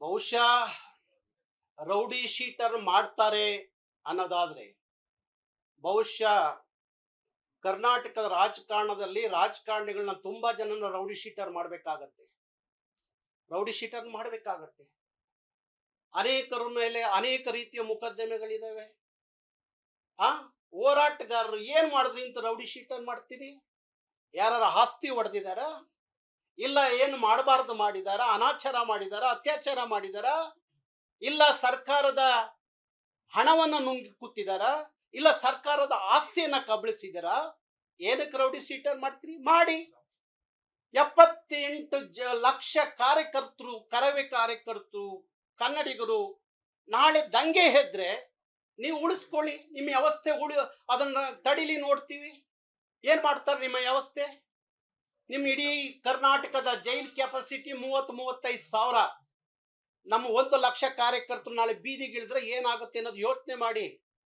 ಬಹುಶಃ rowdy sheeter ಮಾಡ್ತಾರೆ ಅನ್ನೋದಾದ್ರೆ, ಬಹುಶಃ ಕರ್ನಾಟಕದ ರಾಜಕಾರಣದಲ್ಲಿ ರಾಜಕಾರಣಿಗಳನ್ನ ತುಂಬಾ ಜನನ ರೌಡಿ ಶೀಟರ್ ಮಾಡ್ಬೇಕಾಗತ್ತೆ. ರೌಡಿ ಶೀಟರ್ ಮಾಡ್ಬೇಕಾಗತ್ತೆ. ಅನೇಕರ ಮೇಲೆ ಅನೇಕ ರೀತಿಯ ಮುಕದ್ದಮೆಗಳಿದಾವೆ. ಆ? ಹೋರಾಟಗಾರರು ಏನ್ ಮಾಡಿದ್ರಿ ಅಂತ ರೌಡಿ ಶೀಟರ್ ಮಾಡ್ತೀರಿ? ಯಾರ ಆಸ್ತಿ ಹೊಡೆದಿದಾರ ಇಲ್ಲ, ಏನು ಮಾಡಬಾರ್ದು ಮಾಡಿದಾರ? ಅನಾಚಾರ ಮಾಡಿದಾರ? ಅತ್ಯಾಚಾರ ಮಾಡಿದಾರ? ಇಲ್ಲ, ಸರ್ಕಾರದ ಹಣವನ್ನ ನುಂಗಿ ಕೂತಿದಾರ? ಇಲ್ಲ, ಸರ್ಕಾರದ ಆಸ್ತಿಯನ್ನ ಕಬಳಿಸಿದಾರ? ಏನಕ್ಕೆ ರೌಡಿ ಸೀಟರ್ ಮಾಡ್ತೀರಿ? ಮಾಡಿ. ಎಪ್ಪತ್ತೆಂಟು ಜ, ಲಕ್ಷ ಕಾರ್ಯಕರ್ತರು, ಕರವೇ ಕಾರ್ಯಕರ್ತರು, ಕನ್ನಡಿಗರು ನಾಳೆ ದಂಗೆ ಹೆದ್ರೆ ನೀವು ಉಳಿಸ್ಕೊಳ್ಳಿ, ನಿಮ್ಮ ವ್ಯವಸ್ಥೆ ಉಳಿ, ಅದನ್ನ ತಡಿಲಿ ನೋಡ್ತೀವಿ. ಏನ್ ಮಾಡ್ತಾರೆ ನಿಮ್ಮ ವ್ಯವಸ್ಥೆ? ನಿಮ್ಮ ಇಡೀ ಕರ್ನಾಟಕದ ಜೈಲ್ ಕೆಪಾಸಿಟಿ ಮೂವತ್ ಮೂವತ್ತೈದು ಸಾವಿರ. ನಮ್ಮ ಒಂದು ಲಕ್ಷ ಕಾರ್ಯಕರ್ತರು ನಾಳೆ ಬೀದಿಗಿಳಿದ್ರೆ ಏನಾಗುತ್ತೆ ಅನ್ನೋದು ಯೋಚನೆ ಮಾಡಿ.